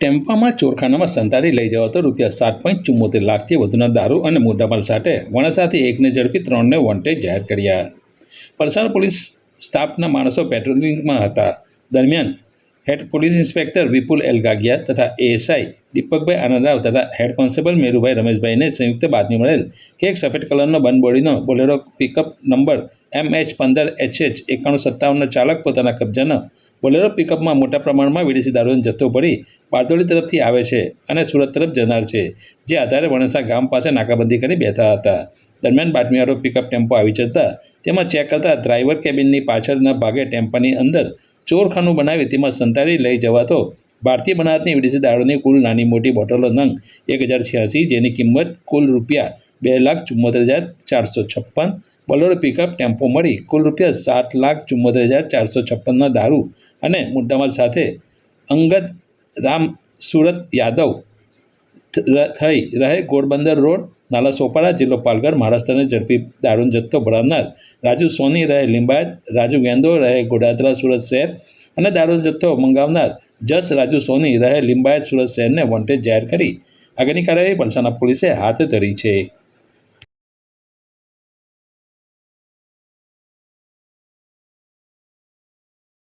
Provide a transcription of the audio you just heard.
ટેમ્પામાં ચોરખાનામાં સંતાડી લઈ જવાતો રૂપિયા સાત પોઈન્ટ ચુમ્મોતેર લાખથી વધુના દારૂ અને મુદ્દામાલ સાથે વણસાથી એકને ઝડપી ત્રણને વોન્ટેજ જાહેર કર્યા. પલસાડ પોલીસ સ્ટાફના માણસો પેટ્રોલિંગમાં હતા. દરમિયાન head police inspector Vipul L Gagiya તથા એએસઆઈ દીપકભાઈ આનંદરાવ તથા હેડ કોન્સ્ટેબલ મેરુભાઈ રમેશભાઈને સંયુક્ત બાતમી મળેલ કે એક સફેદ કલરનો બંધ બોડીનો Bolero pickup number M H પંદર એચ એચ એકાણું સત્તાવનનો ચાલક પોતાના કબજાનો બોલેરો પિકઅપમાં મોટા પ્રમાણમાં વિદેશી દારૂનો જથ્થો ભરી બારડોલી તરફથી આવે છે અને સુરત તરફ જનાર છે, જે આધારે વણસા ગામ પાસે નાકાબંધી કરી બેઠા હતા. દરમિયાન બાતમીવાળો પિકઅપ ટેમ્પો આવી જતા તેમાં ચેક કરતા ડ્રાઈવર કેબિનની પાછળના ભાગે ટેમ્પાની અંદર ચોરખાનું બનાવી તેમાં સંતાડી લઈ જવાતો ભારતીય બનાવટની વિદેશી દારૂની કુલ નાની મોટી બોટલો નંગ એક હજાર છ્યાસી જેની કિંમત કુલ રૂપિયા બે લાખ ચુમ્મોતેર હજાર ચારસો છપ્પન બોલેરો પિકઅપ ટેમ્પો મળી કુલ રૂપિયા સાત લાખ ચુમ્મોતેર હજાર ચારસો છપ્પનના દારૂ અને મુદ્દામાલ સાથે અંગત રામ સુરત યાદવ થઈ રહે ગોળબંદર રોડ, નાલા સોપારા, જિલ્લો પાલઘર, મહારાષ્ટ્રને ઝડપી દારૂનો જથ્થો ભરાવનાર રાજુ સોની રહે લિંબાયત, રાજુ ગેંદો રહે ગોડાદરા સુરત શહેર અને દારૂનો જથ્થો મંગાવનાર જસ રાજુ સોની રહે લિંબાયત સુરત શહેરને વોન્ટેજ જાહેર કરી. આગળની કાર્યવાહી પલસાના પોલીસે હાથ ધરી છે.